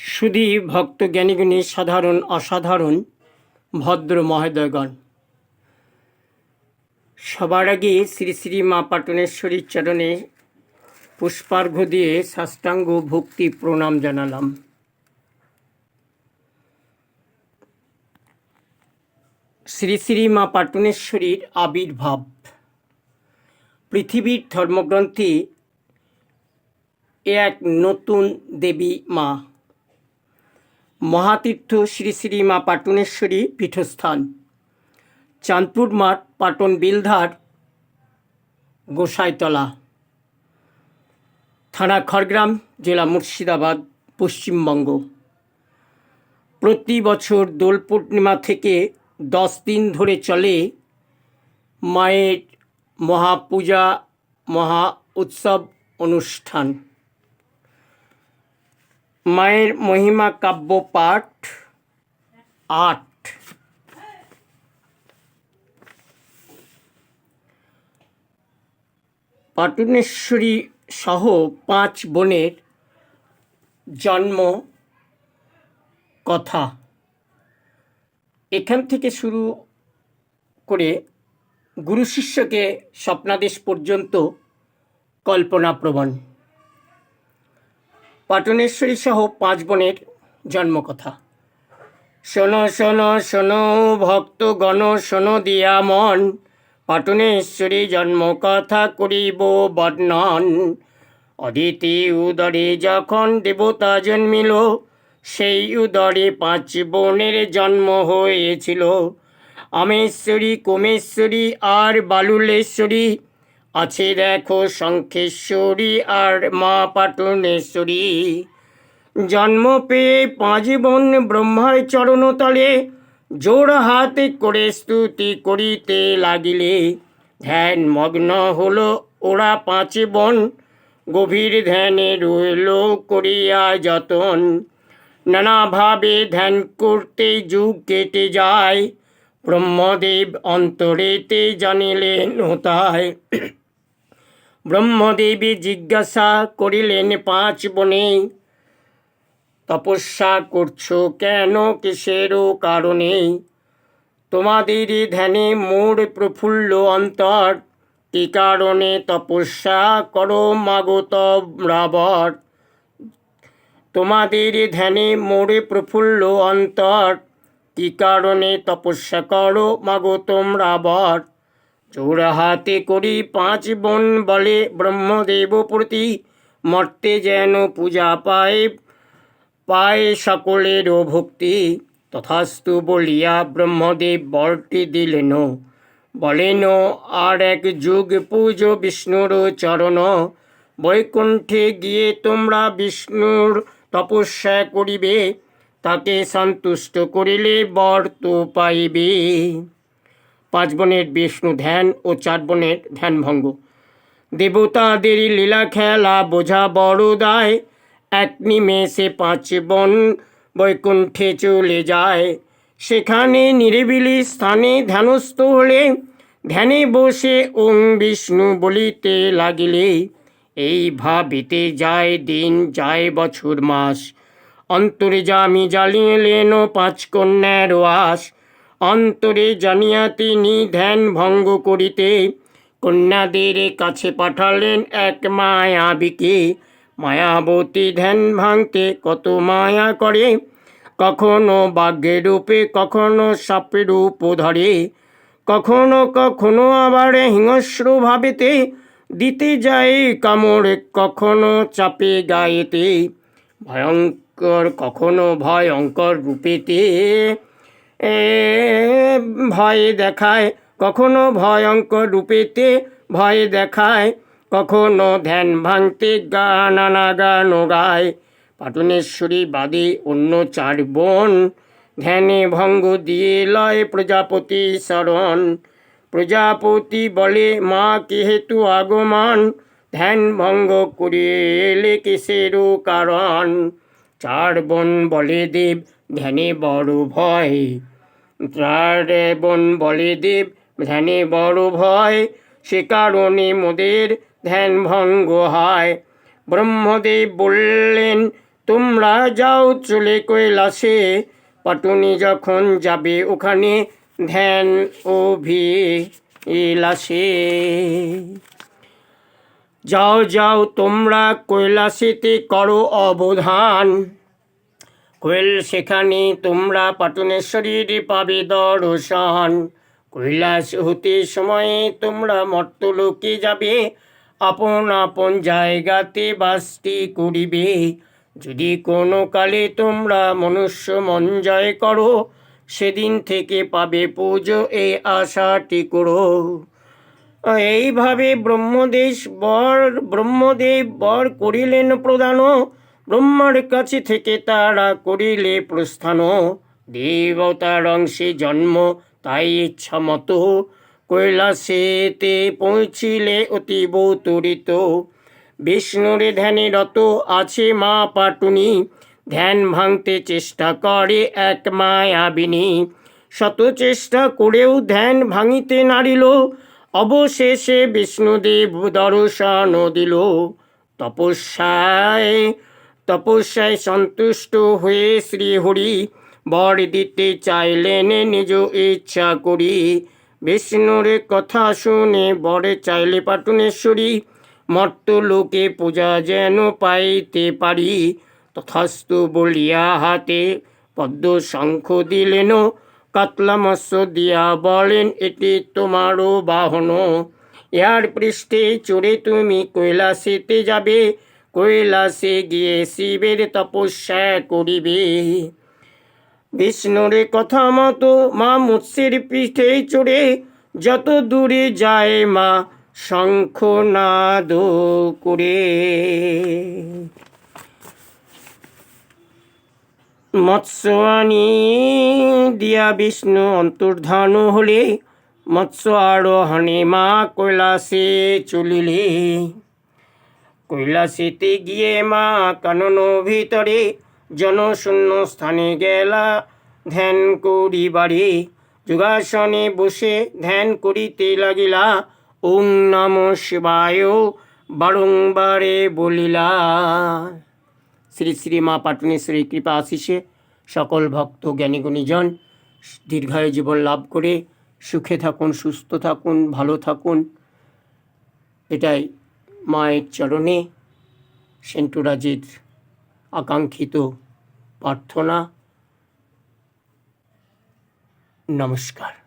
শুধু ভক্ত জ্ঞানীগুণী সাধারণ অসাধারণ ভদ্র মহোদয়গণ। সবার আগে শ্রী শ্রী মা পাটনেশ্বরীর চরণে পুষ্পার্ঘ দিয়ে সাষ্টাঙ্গ ভক্তি প্রণাম জানালাম। শ্রী শ্রী মা পাটনেশ্বরীর আবির্ভাব। পৃথিবীর ধর্মগ্রন্থে এক নতুন দেবী মা। মহাতীর্থ শ্রী শ্রী মা পাটনেশ্বরী পীঠস্থান। চাঁদপুর মাঠ পাটন বিলধার গোসাইতলা। থানা খড়গ্রাম, জেলা মুর্শিদাবাদ, পশ্চিমবঙ্গ। প্রতি বছর দোল পূর্ণিমা থেকে দশ দিন ধরে চলে মায়ের মহাপূজা, মহা উৎসব অনুষ্ঠান। মায়ের মহিমা কাব্য পাঠ আট। পাটনেশ্বরী সহ পাঁচ বোনের জন্ম কথা। এখান থেকে শুরু করে গুরু শিষ্যকে স্বপ্নাদেশ পর্যন্ত কল্পনাপ্রবণ। পাটনেশ্বরী সহ পাঁচ বোনের জন্মকথা। শোনো শোনো শোনো, ভক্তগণ, শোনো দিয়া মন, পাটনেশ্বরী জন্মকথা করিব বর্ণন। অদিতি উদরে যখন দেবতা জন্মিল, সেই উদরে পাঁচ বোনের জন্ম হয়েছিল। আমেশ্বরী, কোমেশ্বরী আর বালুলেশ্বরী আছে দেখো শঙ্খেশ্বরী আর মা পাটনেশ্বরী। জন্ম পেয়ে পাঁচ বোন ব্রহ্মার চরণতলে, জোর হাতে করে স্তুতি করিতে লাগিলে। ধ্যান মগ্ন হলো ওরা পাঁচ বোন, গভীর ধ্যানে রইল করিয়া যতন। নানাভাবে ধ্যান করতে যুগ কেটে যায়, ব্রহ্মদেব অন্তরেতে জানিলেন তাই ব্রহ্মদেবী জিজ্ঞাসা করিলেন, পাঁচ বনে তপস্যা করছ কেন? কিসেরও কারণে? তোমাদের ধ্যানে মোর প্রফুল্ল অন্তর। কি কারণে তপস্যা করো মাগত রাবর? তোমাদের ধ্যানে মোরে প্রফুল্ল অন্তর। কি কারণে তপস্যা করো মাগো তোমরা বর চোরা হাতে করি পাঁচ বোন বলে ব্রহ্মদেব প্রতি। মর্তে যেন পূজা পায় পায় সকলেরও ভক্তি। তথাস্তু বলিয়া ব্রহ্মদেব বরটি দিলেন। বলেন, আর এক যুগ পুজো বিষ্ণুর চরণ। বৈকুণ্ঠে গিয়ে তোমরা বিষ্ণুর তপস্যা করিবে। তাকে সন্তুষ্ট করিলে বর তো পাইবে। পাঁচ বনের বিষ্ণু ধ্যান ও চার বোনের ধ্যান ভঙ্গ। দেবতাদের লীলা খেলা বোঝা বড় দায়। এক নিমেষে পাঁচ বন বৈকুণ্ঠে চলে যায়। সেখানে নিরিবিলি স্থানে ধ্যানস্থ হলে ধ্যানে বসে ওম বিষ্ণু বলিতে লাগিলে। এই ভাবিতে যায় দিন, যায় বছর, মাস। অন্তরে জামি লেন পাঁচ কন্যার আস অন্তরে জানিয়া তিনি ধ্যান ভঙ্গ করিতে কন্যাদের কাছে পাঠালেন এক মায়াবিকে। মায়াবতী ধ্যান ভাঙতে কত মায়া করে, কখনো বাঘের রূপে, কখনো সাপের রূপ ধরে। কখনো কখনো আবার হিংস্র ভাবেতে দিতে যায় কামড়, কখনো চাপে গায়েতে। ভয়ঙ্কর, কখনো ভয়ঙ্কর রূপেতে ভয় দেখায়, কখনো ভয়ঙ্কর রূপেতে ভয় দেখায়, কখনো ধ্যান ভাঙতে গা নানা গান গায়। পাটনেশ্বরী বাদে অন্য চার বোন, ধ্যানে ভঙ্গ দিয়ে লয় প্রজাপতি শরণ। প্রজাপতি বলে, মা হেতু আগমন? ধ্যান ভঙ্গ করিয়ে এলে কিসেরও কারণ? চার বোন বলে, দেব, ধ্যানে বড় ভয়। চার বোন বলে দেব, ধ্যানে বড় ভয়। সে কারণে মোদের ধ্যান ভঙ্গ হয়। ব্রহ্মদেব বললেন, তোমরা যাও চলে কৈলাসে। পাটুনি যখন যাবে ওখানে ধ্যান ও ভি এলাসে যাও যাও, তোমরা কৈলাসেতে করো অবধান। কোয়েল সেখানে তোমরা পাটনেশ্বরীর পাবে দর্শন। কৈলাস হতে সময়ে তোমরা মর্তলোকে যাবে, আপন আপন জায়গাতে বাসটি করিবে। যদি কোনো কালে তোমরা মনুষ্য মন জয় করো, সেদিন থেকে পাবে পুজো এই আশাটি করো। এইভাবে ব্রহ্মদেশ বর, ব্রহ্মদেব বর করিলেন প্রদান ব্রহ্মার কাছে থেকে তারা করিলে প্রস্থান। দেবতার অংশে জন্ম, তাই ইচ্ছা মতো কৈলাসেতে পৌঁছিলে অতীব তরিত বিষ্ণুর ধ্যানে রত আছে মা পাটুনি, ধ্যান ভাঙতে চেষ্টা করে এক মায়াবিনী। শত চেষ্টা করেও ধ্যান ভাঙিতে নারিল, অবশেষে বিষ্ণুদেব দর্শন দিল। তপস্যায় তপস্যায় সন্তুষ্ট হয়ে শ্রীহরি বর দিতে চাইলেন নিজ ইচ্ছা করি। বিষ্ণুর কথা শুনে বরে চাইলে পাটুনেশ্বরী, মর্ত লোকে পূজা যেন পাইতে পারি। তথাস্তু বলিয়া হাতে পদ্ম শঙ্খ দিলেন, কাতলা মৎস্য দিয়া বলেন, এটি তোমারও বাহন। ইয়ার পৃষ্ঠে চড়ে তুমি কৈলাসেতে যাবে। কৈলাসে গিয়ে শিবের তপস্যা করিবে। বিষ্ণুর কথা মতো মা মৎস্যের পিঠে চড়ে যত দূরে যায় মা শঙ্খ নাদ করে। মৎস্য আনি দিয়া বিষ্ণু অন্তর্ধান হলে মৎস্য আরোহণে মা কৈলাসে চলিলে। কৈলাসেতে গিয়ে মা কানন ভিতরে জনশূন্য স্থানে গেলা। ধ্যান করিবারে যোগাসনে বসে ধ্যান করিতে লাগিলা। ওং নম শিবায় বারংবারে বলিলা। শ্রী শ্রী মা পাটনেশ্বরী কৃপা আশিসে সকল ভক্ত জ্ঞানীগুণীজন দীর্ঘায় জীবন লাভ করে সুখে থাকুন, সুস্থ থাকুন, ভালো থাকুন। এটাই মায়ের চরণে সেন্টুরাজের আকাঙ্ক্ষিত প্রার্থনা। নমস্কার।